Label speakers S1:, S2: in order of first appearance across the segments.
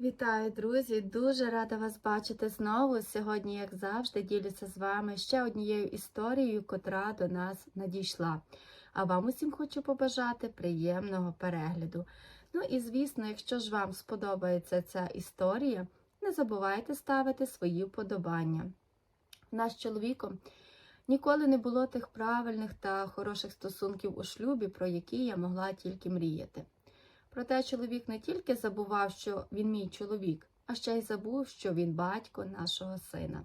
S1: Вітаю, друзі! Дуже рада вас бачити знову. Сьогодні, як завжди, ділюся з вами ще однією історією, котра до нас надійшла. А вам усім хочу побажати приємного перегляду. Ну і звісно, якщо ж вам сподобається ця історія, не забувайте ставити свої вподобання. З чоловіком ніколи не було тих правильних та хороших стосунків у шлюбі, про які я могла тільки мріяти. Проте чоловік не тільки забував, що він мій чоловік, а ще й забув, що він батько нашого сина.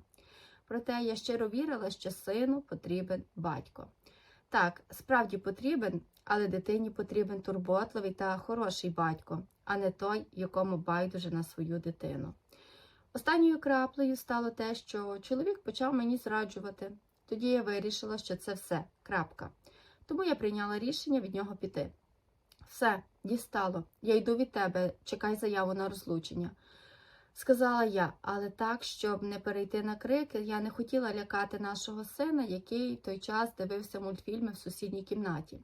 S1: Проте я щиро вірила, що сину потрібен батько. Так, справді потрібен, але дитині потрібен турботливий та хороший батько, а не той, якому байдуже на свою дитину. Останньою краплею стало те, що чоловік почав мені зраджувати. Тоді я вирішила, що це все крапка. Тому я прийняла рішення від нього піти. Все, дістало. Я йду від тебе, чекай заяву на розлучення. Сказала я, але так, щоб не перейти на крики, я не хотіла лякати нашого сина, який той час дивився мультфільми в сусідній кімнаті.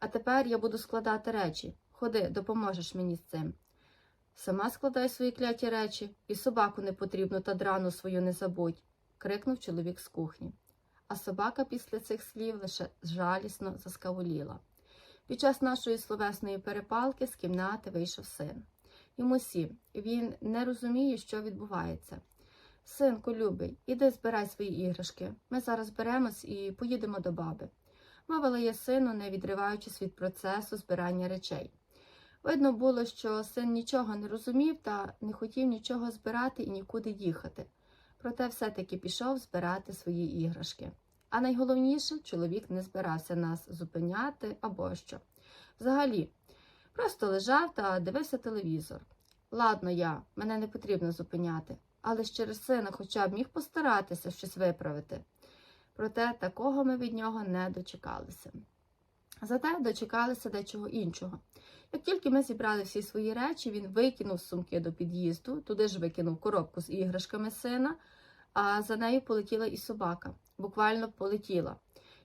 S1: А тепер я буду складати речі. Ходи, допоможеш мені з цим. Сама складай свої кляті речі, і собаку не потрібно та драну свою не забудь, крикнув чоловік з кухні. А собака після цих слів лише жалісно заскавуліла. Під час нашої словесної перепалки з кімнати вийшов син. Йому сім. Він не розуміє, що відбувається. Синку, любий, іди збирай свої іграшки. Ми зараз беремось і поїдемо до баби. Мовила я сину, не відриваючись від процесу збирання речей. Видно було, що син нічого не розумів та не хотів нічого збирати і нікуди їхати. Проте все-таки пішов збирати свої іграшки. А найголовніше, чоловік не збирався нас зупиняти або що. Взагалі, просто лежав та дивився телевізор. Ладно, я, мене не потрібно зупиняти, але ж через сина хоча б міг постаратися щось виправити. Проте такого ми від нього не дочекалися. Зате дочекалися дечого іншого. Як тільки ми зібрали всі свої речі, він викинув сумки до під'їзду, туди ж викинув коробку з іграшками сина, а за нею полетіла і собака. Буквально полетіла.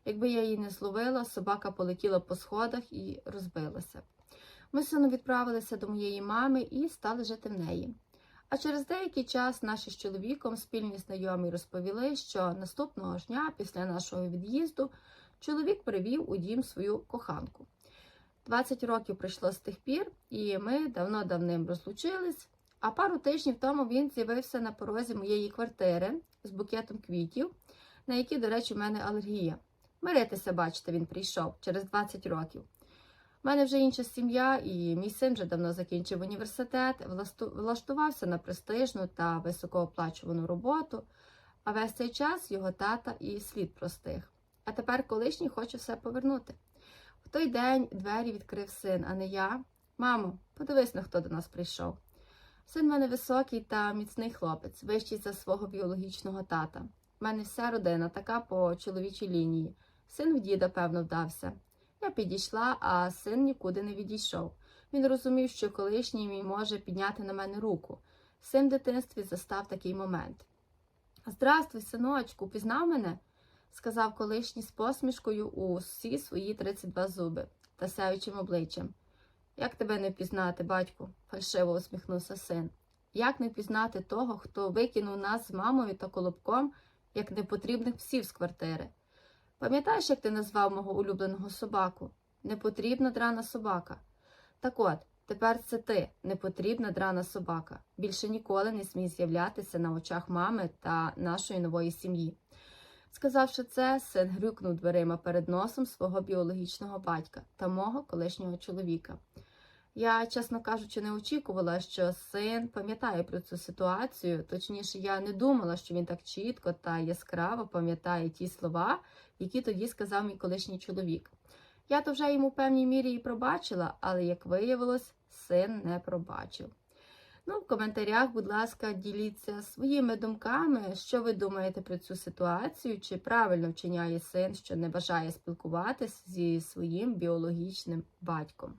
S1: Якби я її не зловила, собака полетіла по сходах і розбилася. Ми з сином відправилися до моєї мами і стали жити в неї. А через деякий час наші з чоловіком спільні знайомі розповіли, що наступного ж дня, після нашого від'їзду, чоловік привів у дім свою коханку. 20 років пройшло з тих пір, і ми давно-давним розлучились. А пару тижнів тому він з'явився на порозі моєї квартири з букетом квітів, на які, до речі, в мене алергія. Миритися, бачите, він прийшов через 20 років. У мене вже інша сім'я, і мій син вже давно закінчив університет, влаштувався на престижну та високооплачувану роботу, а весь цей час його тата і слід простих. А тепер колишній хоче все повернути. В той день двері відкрив син, а не я. Мамо, подивись, на хто до нас прийшов. Син в мене високий та міцний хлопець, вищий за свого біологічного тата. У мене вся родина така по чоловічій лінії. Син в діда, певно, вдався. Я підійшла, а син нікуди не відійшов. Він розумів, що колишній мій може підняти на мене руку. Син в дитинстві застав такий момент. Здрастуй, синочку, пізнав мене? сказав колишній з посмішкою у всі свої 32 зуби та сяючим обличчям. Як тебе не впізнати, батьку? фальшиво усміхнувся син. Як не впізнати того, хто викинув нас з мамою та колобком, як непотрібних псів з квартири? Пам'ятаєш, як ти назвав мого улюбленого собаку? Непотрібна драна собака. Так от, тепер це ти, непотрібна драна собака. Більше ніколи не смій з'являтися на очах мами та нашої нової сім'ї. Сказавши це, син грюкнув дверима перед носом свого біологічного батька та мого колишнього чоловіка. Я, чесно кажучи, не очікувала, що син пам'ятає про цю ситуацію, точніше, я не думала, що він так чітко та яскраво пам'ятає ті слова, які тоді сказав мій колишній чоловік. Я то вже йому в певній мірі і пробачила, але, як виявилось, син не пробачив. Ну, в коментарях, будь ласка, діліться своїми думками, що ви думаєте про цю ситуацію, чи правильно вчиняє син, що не бажає спілкуватися зі своїм біологічним батьком.